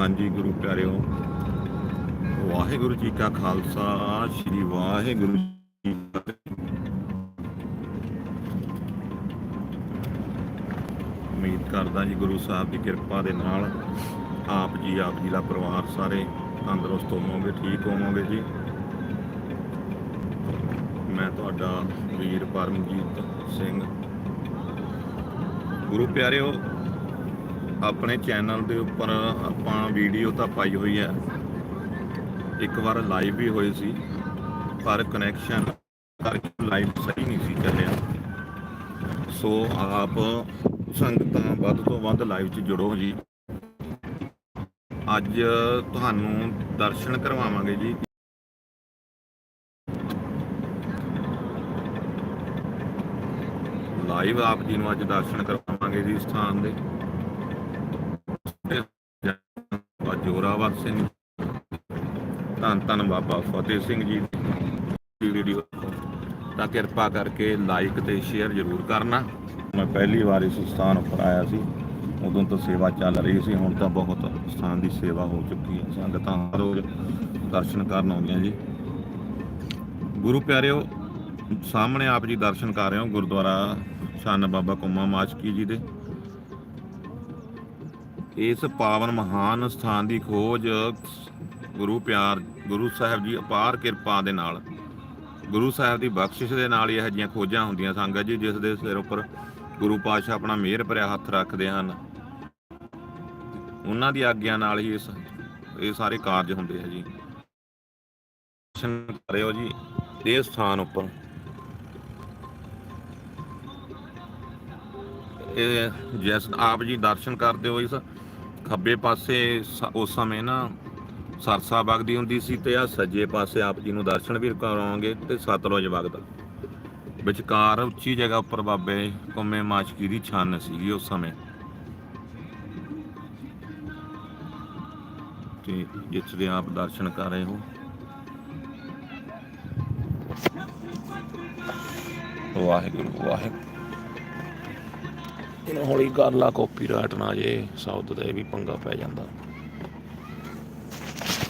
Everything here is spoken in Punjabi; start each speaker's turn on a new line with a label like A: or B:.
A: ਹਾਂਜੀ, ਗੁਰੂ ਪਿਆਰਿਓ। ਵਾਹਿਗੁਰੂ ਜੀ ਕਾ ਖਾਲਸਾ, ਸ੍ਰੀ ਵਾਹਿਗੁਰੂ ਜੀ ਉਮੀਦ ਕਰਦਾ ਜੀ ਗੁਰੂ ਸਾਹਿਬ ਦੀ ਕਿਰਪਾ ਦੇ ਨਾਲ ਆਪ ਜੀ ਆਪ ਜੀ ਦਾ ਪਰਿਵਾਰ ਸਾਰੇ ਤੰਦਰੁਸਤ ਹੋਵੋਗੇ, ਠੀਕ ਹੋਵੋਗੇ ਜੀ। ਮੈਂ ਤੁਹਾਡਾ ਵੀਰ ਪਰਮਜੀਤ ਸਿੰਘ। ਗੁਰੂ ਪਿਆਰਿਓ ਆਪਣੇ ਚੈਨਲ ਦੇ ਉੱਪਰ ਆਪਾਂ ਵੀਡੀਓ ਤਾਂ ਪਾਈ ਹੋਈ ਹੈ। ਇੱਕ ਵਾਰ ਲਾਈਵ ਵੀ ਹੋਈ ਸੀ, ਪਰ ਕਨੈਕਸ਼ਨ ਕਰਕੇ ਲਾਈਵ ਸਹੀ ਨਹੀਂ ਸੀ ਚੱਲਿਆ। ਸੋ ਆਪ ਸੰਗਤਾਂ ਵੱਧ ਤੋਂ ਵੱਧ ਲਾਈਵ 'ਚ ਜੁੜੋ ਜੀ। ਅੱਜ ਤੁਹਾਨੂੰ ਦਰਸ਼ਨ ਕਰਵਾਵਾਂਗੇ ਜੀ। ਲਾਈਵ ਆਪ ਜੀ ਨੂੰ ਅੱਜ ਦਰਸ਼ਨ ਕਰਵਾਵਾਂਗੇ ਜੀ ਸਥਾਨ ਦੇ। ਜੋਰਾਵਰ ਸਿੰਘ ਧੰਨ ਧੰਨ ਬਾਬਾ ਫਤਿਹ ਸਿੰਘ ਜੀ ਦੀ ਵੀਡੀਓ ਤਾਂ ਕਿਰਪਾ ਕਰਕੇ ਲਾਈਕ ਤੇ ਸ਼ੇਅਰ ਜ਼ਰੂਰ ਕਰਨਾ। ਮੈਂ ਪਹਿਲੀ ਵਾਰ ਇਸ ਸਥਾਨ ਉੱਪਰ ਆਇਆ ਸੀ। ਉਦੋਂ ਤੋਂ ਸੇਵਾ ਚੱਲ ਰਹੀ ਸੀ। ਹੁਣ ਤਾਂ ਬਹੁਤ ਸਥਾਨ ਦੀ ਸੇਵਾ ਹੋ ਚੁੱਕੀ ਹੈ। ਸੰਗਤਾਂ ਹਰ ਰੋਜ਼ ਦਰਸ਼ਨ ਕਰਨ ਆਉਂਦੀਆਂ ਜੀ। ਗੁਰੂ ਪਿਆਰਿਓ, ਸਾਹਮਣੇ ਆਪ ਜੀ ਦਰਸ਼ਨ ਕਰ ਰਹੇ ਹੋ ਗੁਰਦੁਆਰਾ ਛੰਨ ਬਾਬਾ ਕੁੰਮਾ ਮਾਚਕੀ ਜੀ ਦੇ। ਇਸ ਪਾਵਨ ਮਹਾਨ ਸਥਾਨ ਦੀ ਖੋਜ ਗੁਰੂ ਪਿਆਰ, ਗੁਰੂ ਸਾਹਿਬ ਜੀ ਅਪਾਰ ਕਿਰਪਾ ਦੇ ਨਾਲ। ਗੁਰੂ ਸਾਹਿਬ ਦੀ ਬਖਸ਼ਿਸ਼ ਦੇ ਨਾਲ ਹੀ ਇਹੋ ਜਿਹੀਆਂ ਖੋਜਾਂ ਹੁੰਦੀਆਂ ਸੰਗਤ ਜੀ, ਜਿਸ ਦੇ ਸਿਰ ਉੱਪਰ ਗੁਰੂ ਪਾਤਸ਼ਾਹ ਆਪਣਾ ਮਿਹਰ ਭਰਿਆ ਹੱਥ ਰੱਖਦੇ ਹਨ। ਉਹਨਾਂ ਦੀ ਆਗਿਆ ਨਾਲ ਹੀ ਇਸ, ਇਹ ਸਾਰੇ ਕਾਰਜ ਹੁੰਦੇ ਆ ਜੀ। ਦਰਸ਼ਨ ਕਰਿਓ ਜੀ, ਇਹ ਸਥਾਨ ਉੱਪਰ। ਇਹ ਜਿਸ, ਆਪ ਜੀ ਦਰਸ਼ਨ ਕਰਦੇ ਹੋ ਇਸ ਖੱਬੇ ਪਾਸੇ ਉਸ ਸਮੇਂ ਨਾ ਸਰਸਾ ਵਗਦੀ ਹੁੰਦੀ ਸੀ ਤੇ ਆ ਸੱਜੇ ਪਾਸੇ ਆਪ ਜੀ ਨੂੰ ਦਰਸ਼ਨ ਵੀ ਕਰਾਵਾਂਗੇ ਤੇ ਸਤਲੁਜ ਵਗਦਾ। ਵਿਚਕਾਰ ਉੱਚੀ ਜਗ੍ਹਾ ਉੱਪਰ ਬਾਬੇ ਕੁੰਮੇ ਮਾਸ਼ਕੀ ਦੀ ਛਾਨ ਸੀਗੀ ਉਸ ਸਮੇਂ। ਤੇ ਜਿੱਥੇ ਦੇ ਆਪ ਦਰਸ਼ਨ ਕਰ ਰਹੇ ਹੋ। ਵਾਹਿਗੁਰੂ ਵਾਹਿਗੁਰੂ। ਇਹਨੂੰ ਹੌਲੀ ਕਰ ਲਾ ਕਾਪੀਰਾਈਟ ਨਾ ਜੇ ਸ਼ਬਦ ਦਾ ਇਹ ਵੀ ਪੰਗਾ ਪੈ ਜਾਂਦਾ।